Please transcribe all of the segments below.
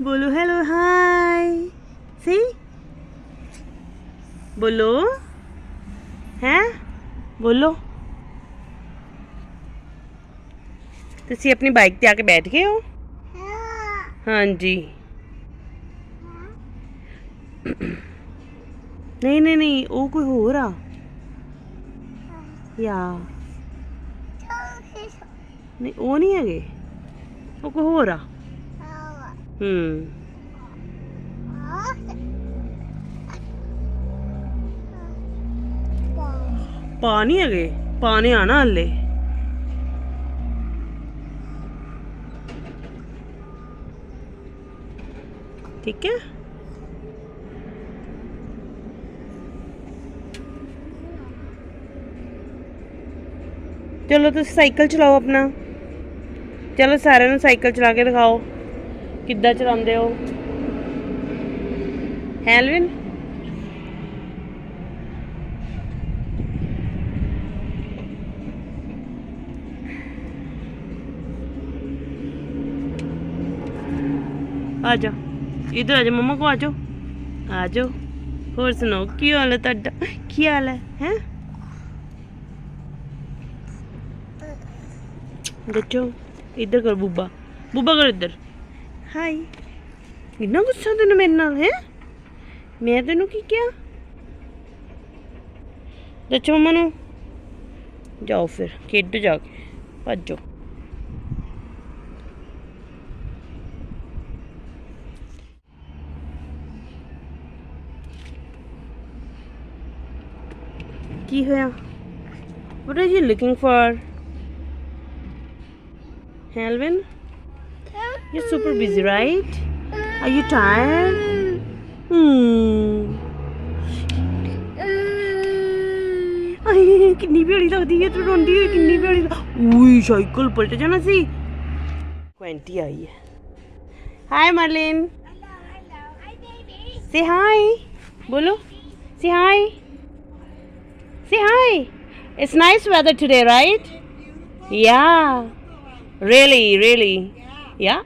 ਬੋਲੋ hello hi ਸੀ ਬੋਲੋ ਹੈ ਬੋਲੋ ਤੁਸੀਂ ਆਪਣੀ ਬਾਈਕ ਤੇ ਆ ਕੇ ਬੈਠ ਗਏ ਹੋ ਹਾਂਜੀ ਨਹੀਂ ਨਹੀਂ ਨਹੀਂ ਉਹ ਕੋਈ ਹੋਰ ਆ ਯਾ ਨਹੀਂ ਉਹ ਨਹੀਂ ਹੈਗੇ ਉਹ ਕੋਈ ਹੋਰ ਆ ਹੂੰ। ਪਾ ਨਹੀਂ ਹੈਗੇ ਪਾ ਆਣਾ ਹਲੇ। ਠੀਕ ਹੈ। ਚਲੋ ਤੁਸੀਂ ਸਾਈਕਲ ਚਲਾਓ ਆਪਣਾ। ਚਲੋ ਸਾਰਿਆਂ ਨੂੰ ਸਾਈਕਲ ਚਲਾ ਕੇ ਦਿਖਾਓ। ਕਿੱਦਾਂ ਚਲਾਉਂਦੇ ਹੋ? ਹੈਲਵਿਨ? ਆ ਜਾ ਇਧਰ ਆ ਜਾ ਮੰਮਾ ਕੋ ਆ ਜਾਓ। ਆ ਜਾਓ। ਹੋਰ ਸੁਣਾਓ, ਕੀ ਹਾਲ ਹੈ ਤੁਹਾਡਾ? ਕੀ ਹਾਲ ਹੈ ਹੈ? ਦੇਖੋ, ਇੱਧਰ ਕਰ ਬੁੱਬਾ। ਬੁੱਬਾ ਕਰ ਇੱਧਰ। ਹਾਈ ਇੰਨਾ ਗੁੱਸਾ ਤੈਨੂੰ ਮੇਰੇ ਨਾਲ, ਹੈ? ਮੈਂ ਤੈਨੂੰ ਕੀ ਕਿਹਾ? ਦੱਸੋ ਮੰਮਾ ਨੂੰ। ਜਾਓ ਫਿਰ, ਖੇਡੋ ਜਾ ਕੇ, ਭੱਜੋ। ਕੀ ਹੋਇਆ? What are you looking for? Helvin? You're super busy, right? Are you tired? Hmm. ਆਏ ਕਿੰਨੀ ਭੈੜੀ ਲੱਗਦੀ ਹੈ ਤੂੰ ਰੋਂਦੀ ਹੋਈ ਕਿੰਨੀ ਭੈੜੀ ਲੱਗ- ਉਈ ਸਾਈਕਲ ਪਲਟ ਜਾਣਾ ਸੀ ਕੁਐਂਟੀ ਆਈ ਹੈ ਹਾਈ ਮਰਲਿਨ ਸੇ ਹਾਈ ਬੋਲੋ say hi say hi it's nice weather today right yeah really really yeah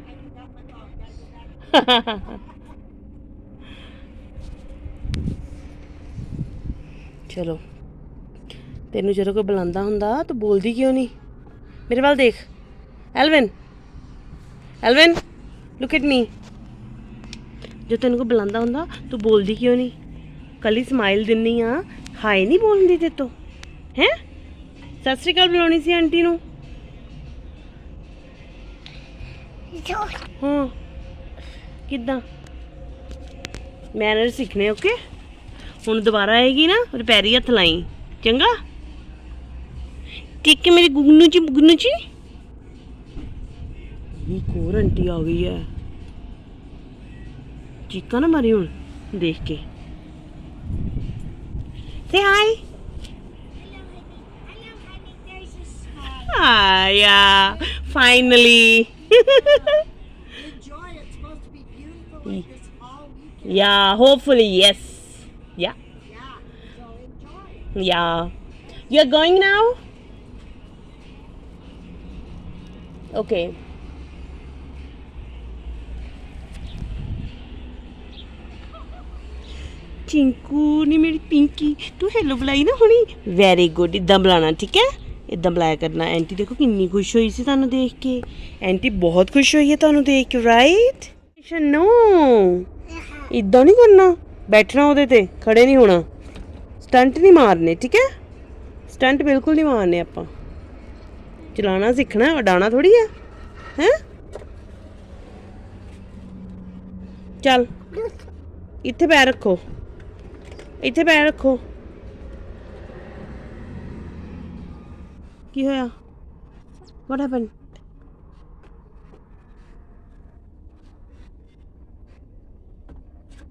ਚਲੋ। ਤੈਨੂੰ ਜਦੋਂ ਕੋਈ ਬੁਲਾਉਂਦਾ ਹੁੰਦਾ ਤੂੰ ਬੋਲਦੀ ਕਿਉਂ ਨਹੀਂ? ਮੇਰੇ ਵੱਲ ਦੇਖ। Alvin. Alvin look at me ਜੋ ਤੈਨੂੰ ਕੋਈ ਬੁਲਾਉਂਦਾ ਹੁੰਦਾ ਤੂੰ ਬੋਲਦੀ ਕਿਉਂ ਨਹੀਂ? ਕੱਲੀ ਸਮਾਈਲ ਦਿੰਨੀ ਆ। ਹਾਈ ਨਹੀਂ ਬੋਲਦੀ ਤੇ ਤੂੰ। ਹੈ? ਸਤਿ ਸ਼੍ਰੀ ਅਕਾਲ ਬੁਲਾਉਣੀ ਸੀ ਆਂਟੀ ਨੂੰ। ਹਾਂ। ਕਿੱਦਾਂ? ਮੈਨਰ ਸਿੱਖਣੇ ਓਕੇ ਹੁਣ ਦੁਬਾਰਾ ਆਏਗੀ ਨਾ ਉਹਦੇ ਪੈਰੀ ਹੱਥ ਲਾਈ। ਚੰਗਾ? ਟਿੱਕ ਮੇਰੀ ਗੁਗਨੂ ਜੀ ਗੁਗਨੂ ਜੀ? ਇਹ ਕੋਰ ਆਂਟੀ ਆ ਗਈ ਹੈ ਚੀਕਾ ਨਾ ਮਾਰੀ ਹੁਣ ਦੇਖ ਕੇ। Say hi Ah, yeah, Mm. yeah, hopefully, yes. Yeah, Yeah. So enjoy. You're going now? Okay. Chinku ਨੀ ਮੇਰੀ ਪਿੰਕੀ ਤੂੰ ਹੈਲੋ ਬੁਲਾਈ ਨਾ ਹੁਣੀ ਵੈਰੀ ਗੁੱਡ ਇਦਾਂ ਬੁਲਾਣਾ ਠੀਕ ਹੈ ਇਦਾਂ ਬੁਲਾਇਆ ਕਰਨਾ ਆਂਟੀ ਦੇਖੋ ਕਿੰਨੀ ਖੁਸ਼ ਹੋਈ ਸੀ ਤੁਹਾਨੂੰ ਦੇਖ ਕੇ ਆਂਟੀ ਬਹੁਤ ਖੁਸ਼ ਹੋਈ ਹੈ ਤੁਹਾਨੂੰ ਦੇਖ ਕੇ ਰਾਈਟ ਨੋ ਇਦਾਂ ਨਹੀਂ ਕਰਨਾ। ਬੈਠਣਾ ਉਹਦੇ ਤੇ, ਖੜੇ ਨਹੀਂ ਹੋਣਾ। ਸਟੰਟ ਨਹੀਂ ਮਾਰਨੇ, ਠੀਕ ਹੈ? ਸਟੰਟ ਬਿਲਕੁਲ ਨਹੀਂ ਮਾਰਨੇ ਆਪਾਂ। ਚਲਾਣਾ ਸਿੱਖਣਾ ਉਡਾਣਾ ਥੋੜੀ ਹੈ ਹੈ? ਚੱਲ। ਇੱਥੇ ਪੈਰ ਰੱਖੋ। ਇੱਥੇ ਪੈਰ ਰੱਖੋ। ਕੀ ਹੋਇਆ? ਵਾਟ ਹੈਪਨ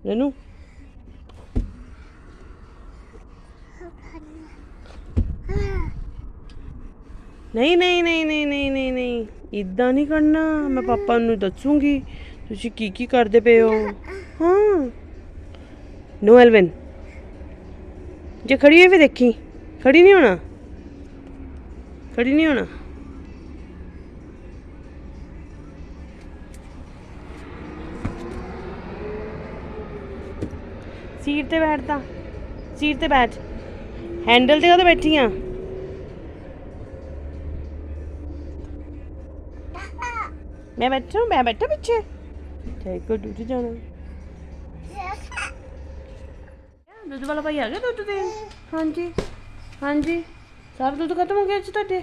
ਰਨੂ ਨਹੀਂ ਨਹੀਂ ਨਹੀਂ ਨਹੀਂ ਨਹੀਂ ਨਹੀਂ ਨਹੀਂ। ਇਦਾਂ ਨਹੀਂ ਕਰਨਾ। ਮੈਂ ਪਾਪਾ ਨੂੰ ਦੱਸੂਗੀ। ਤੁਸੀਂ ਕੀ ਕੀ ਕਰਦੇ ਪਏ ਹੋ? ਹਾਂ। No, Alvin. ਜੇ ਖੜੀ ਹੋਈ ਵੀ ਦੇਖੀ। ਖੜੀ ਨਹੀਂ ਹੋਣਾ। ਖੜੀ ਨਹੀਂ ਹੋਣਾ। ਸੀਟ ਤੇ ਬੈਠ ਤਾਂ ਸੀਟ ਤੇ ਬੈਠ। ਹੈਂਡਲ ਤੇ ਕਦੋਂ ਬੈਠੀ ਆ ਮੈਂ ਬੈਠਾ ਮੈਂ ਬੈਠਾ ਪਿੱਛੇ। ਠੀਕ ਹੈ ਡਿਊਟੀ ਜਾਣਾ। ਦੁੱਧ ਵਾਲਾ ਭਾਈ ਆ ਗਿਆ ਦੁੱਧ ਦੇਣ? ਹਾਂਜੀ ਹਾਂਜੀ। ਸਭ ਦੁੱਧ ਖਤਮ ਹੋ ਗਿਆ ਅੱਜ ਤੁਹਾਡੇ।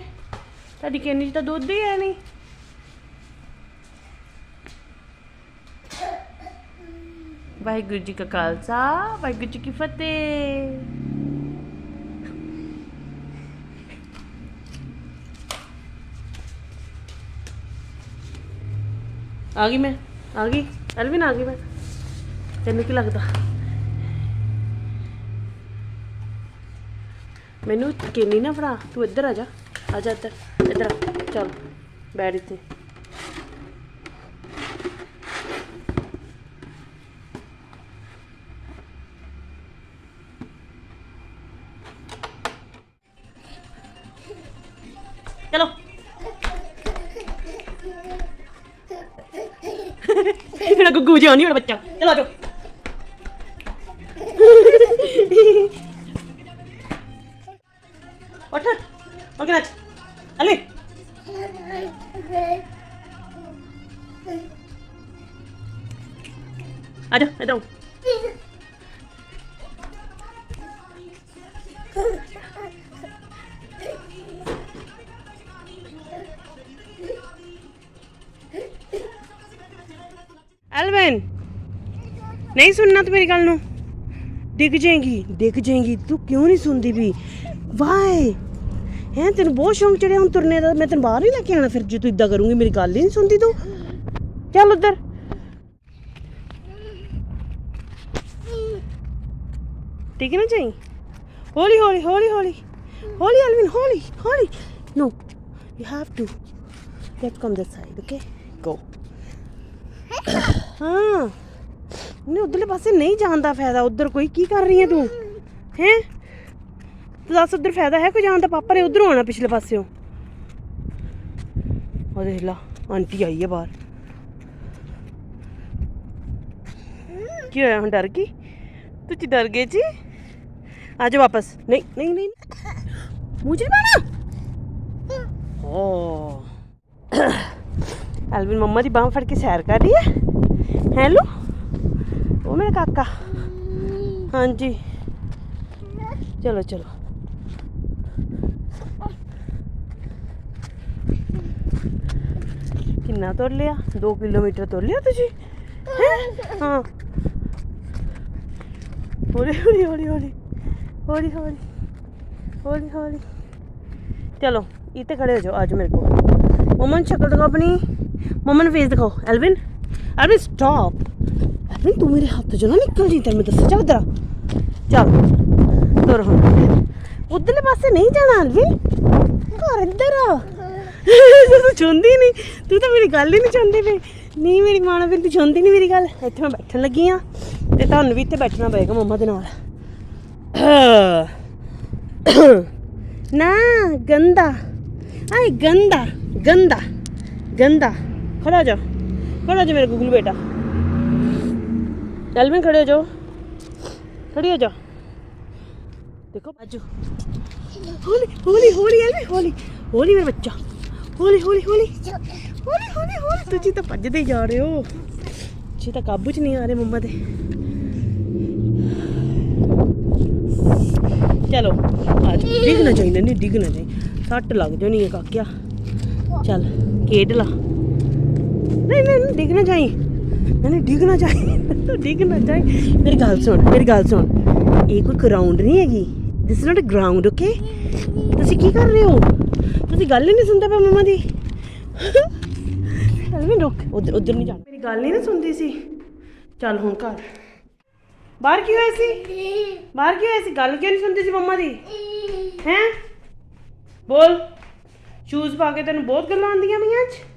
ਤੁਹਾਡੀ ਕਿੰਨੀ ਚ ਤਾਂ ਦੁੱਧ ਹੀ ਹੈ ਨਹੀਂ। ਵਾਹਿਗੁਰੂ ਜੀ ਕਾ ਖਾਲਸਾ, ਵਾਹਿਗੁਰੂ ਜੀ ਕੀ ਫਤਿਹ। ਆ ਗਈ ਮੈਂ, ਆ ਗਈ। ਐਲਵਿਨ ਆ ਗਈ ਮੈਂ। ਤੈਨੂੰ ਕੀ ਲੱਗਦਾ? ਮੈਨੂੰ ਕਿੰਨੀ ਨਾ ਫੜਾ, ਤੂੰ ਇੱਧਰ ਆ ਜਾ। ਆ ਜਾ ਇੱਧਰ ਇੱਧਰ ਚੱਲ, ਬੈਠ ਇੱਥੇ। चलो मेरा गुग्गू जो नहीं मेरा बच्चा चलो चलो उठ ओके नाच अली आजा इधर आओ ਇੱਧਰ ਆਓ। ਨਹੀਂ ਸੁਣਨਾ ਤੂੰ ਮੇਰੀ ਗੱਲ ਨੂੰ। ਡਿੱਗ ਜਾਏਗੀ ਡਿੱਗ ਜਾਏਗੀ, ਤੂੰ ਕਿਉਂ ਨਹੀਂ ਸੁਣਦੀ ਵੀ? ਵਾਈ ਹੈ, ਤੈਨੂੰ ਬਹੁਤ ਸ਼ੌਂਕ ਚੜਿਆ ਹੁਣ ਤੁਰਨੇ ਦਾ, ਮੈਂ ਤੈਨੂੰ ਬਾਹਰ ਨਹੀਂ ਲੈ ਕੇ ਆਣਾ ਫਿਰ ਜੇ ਤੂੰ ਇਦਾਂ ਕਰੂੰਗੀ, ਮੇਰੀ ਗੱਲ ਹੀ ਨਹੀਂ ਸੁਣਦੀ ਤੂੰ। ਚੱਲ ਉੱਧਰ। ਠੀਕ ਹੈ ਨਾ ਜਾਈ। ਹੌਲੀ ਹੌਲੀ ਹੌਲੀ ਹੌਲੀ। ਹੌਲੀ ਐਲਵਿਨ ਹੌਲੀ ਹੌਲੀ। No you have to let's come this side okay go ਹਾਂ। ਨਹੀਂ, ਉਧਰਲੇ ਪਾਸੇ ਨਹੀਂ ਜਾਣ ਦਾ ਫਾਇਦਾ। ਉਧਰ ਕੋਈ ਕੀ ਕਰ ਰਹੀ ਹੈ ਤੂੰ? ਹੈ? ਤੂੰ ਦੱਸ ਉਧਰ ਫਾਇਦਾ ਹੈ ਕੋਈ ਜਾਣ ਦਾ? ਪਾਪਾ ਨੇ ਉਧਰੋਂ ਆਣਾ ਪਿਛਲੇ ਪਾਸਿਓਂ। ਉਹ ਦੇਖ ਲਾ, ਆਂਟੀ ਆਈ ਹੈ ਬਾਹਰ। ਕੀ ਹੋਇਆ? ਹੁਣ ਡਰ ਗਈ? ਤੁਸੀਂ ਡਰ ਗਏ ਜੀ? ਆ ਜਾ ਵਾਪਸ। ਨਹੀਂ ਨਹੀਂ ਨਹੀਂ। ਮੁਝੇ ਮਾਣਾ ਓ ਐਲਵਿਨ ਮੰਮਾ ਦੀ ਬਾਹ ਫੜ ਕੇ ਸੈਰ ਕਰ ਰਹੀ ਹੈ? ਹੈਲੋ? ਉਹ ਮੇਰਾ ਕਾਕਾ। ਹਾਂਜੀ। ਚਲੋ ਚਲੋ। ਕਿੰਨਾ ਤੁਰ ਲਿਆ? 2 ਕਿਲੋਮੀਟਰ ਤੁਰ ਲਿਆ ਤੁਸੀਂ? ਹਾਂ? ਹੌਲੀ ਹੌਲੀ ਹੌਲੀ ਹੌਲੀ। ਹੌਲੀ ਹੌਲੀ। ਹੌਲੀ ਹੌਲੀ। ਚਲੋ, ਇੱਥੇ ਖੜੇ ਹੋ ਜਾਓ। ਅੱਜ ਮੇਰੇ ਕੋਲ। ਮਮਾ ਨੂੰ ਸ਼ਕਲ ਦਿਖਾਓ ਆਪਣੀ। ਮਮਾ ਫੇਸ ਦਿਖਾਓ। ਐਲਵਿਨ? ਐਲਵਿਨ ਸਟਾਪ ਐਲਵਿਨ ਤੂੰ ਮੇਰੇ ਹੱਥ ਚੋਂ ਨਾ ਨਿਕਲ ਜੀ, ਤੈਨੂੰ ਮੈਂ ਦੱਸਾਂ, ਚੱਲ ਇੱਧਰ ਚੱਲ, ਤੁਰ ਹੁਣ। ਉਧਰਲੇ ਪਾਸੇ ਨਹੀਂ ਜਾਣਾ ਐਲਵਿਨ ਘਰ ਇੱਧਰ ਆ। ਤੂੰ ਚੁੰਦੀ ਨਹੀਂ, ਤੂੰ ਤਾਂ ਮੇਰੀ ਗੱਲ ਹੀ ਨਹੀਂ ਚੁੰਦੀ ਪਈ। ਨਹੀਂ ਮੇਰੀ ਮਾਂ ਨਾਲ ਤੂੰ ਚੁੰਦੀ ਨਹੀਂ ਮੇਰੀ ਗੱਲ। ਇੱਥੇ ਮੈਂ ਬੈਠਣ ਲੱਗੀ ਆ, ਤੇ ਤੁਹਾਨੂੰ ਵੀ ਇੱਥੇ ਬੈਠਣਾ ਪਏਗਾ ਮੰਮਾ ਦੇ ਨਾਲ। ਨਾ, ਗੰਦਾ। ਆਏ ਗੰਦਾ ਗੰਦਾ ਗੰਦਾ। ਖੜਾ ਜਾ। ਖੜਾ ਹੋ ਜਾ ਮੇਰੇ ਗੁਗਲੂ ਬੇਟਾ। ਚੱਲ ਮੈਂ ਖੜੇ ਹੋ ਜਾਓ। ਖੜੀ ਹੋ ਜਾ। ਦੇਖੋ। ਬਾਜੂ ਹੌਲੀ ਹੌਲੀ ਹੌਲੀ ਐਲਵੀ ਹੌਲੀ। ਹੌਲੀ ਮੇਰੇ ਬੱਚਾ। ਹੌਲੀ ਹੌਲੀ ਹੌਲੀ। ਹੌਲੀ ਹੌਲੀ ਹੌਲੀ। ਤੁਸੀਂ ਤਾਂ ਭੱਜਦੇ ਹੀ ਜਾ ਰਹੇ ਹੋ। ਤੁਸੀਂ ਤਾਂ ਕਾਬੂ 'ਚ ਨਹੀਂ ਆ ਰਹੇ ਮੰਮਾ ਦੇ। ਚਲੋ, ਅੱਜ ਡਿੱਗਣਾ ਨਾ ਜਾਈਂ ਨਹੀਂ ਡਿੱਗ ਨਾ ਸੱਟ ਲੱਗ ਜਾਣੀ ਹੈ ਕਾਕਿਆ। ਚੱਲ, ਖੇਡ ਲਾ। ਨਹੀਂ ਨਹੀਂ ਡਿੱਗ ਨਾ ਜਾਈ। ਨਹੀਂ ਨਹੀਂ, ਡਿੱਗ ਨਾ ਜਾਈ। ਤੂੰ ਡਿੱਗ ਨਾ ਜਾਈ। ਮੇਰੀ ਗੱਲ ਸੁਣ, ਮੇਰੀ ਗੱਲ ਸੁਣ। ਇਹ ਕੋਈ ਗਰਾਊਂਡ ਨਹੀਂ ਹੈਗੀ। This is not a ground okay ਤੁਸੀਂ ਕੀ ਕਰ ਰਹੇ ਹੋ? ਤੁਸੀਂ ਗੱਲ ਹੀ ਨਹੀਂ ਸੁਣਦੇ ਪਏ ਮਮਾ ਦੀ। ਐਲਵਿਨ ਰੁਕ ਉਧਰ ਉਧਰ ਨਹੀਂ ਜਾਣਾ। ਮੇਰੀ ਗੱਲ ਨਹੀਂ ਨਾ ਸੁਣਦੀ ਸੀ। ਚੱਲ ਹੁਣ ਘਰ। ਬਾਹਰ ਕੀ ਹੋਇਆ ਸੀ? ਬਾਹਰ ਕੀ ਹੋਇਆ ਸੀ? ਗੱਲ ਕਿਉਂ ਨਹੀਂ ਸੁਣਦੀ ਸੀ ਮੰਮਾ ਦੀ? ਹੈ? ਬੋਲ। ਸ਼ੂਜ਼ ਪਾ ਕੇ ਤੈਨੂੰ ਬਹੁਤ ਗੱਲਾਂ ਆਉਂਦੀਆਂ ਮੀਆਂ ਅੱਜ।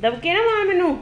ਦਬਕੇ ਨਾ ਮਾਰ ਮੈਨੂੰ।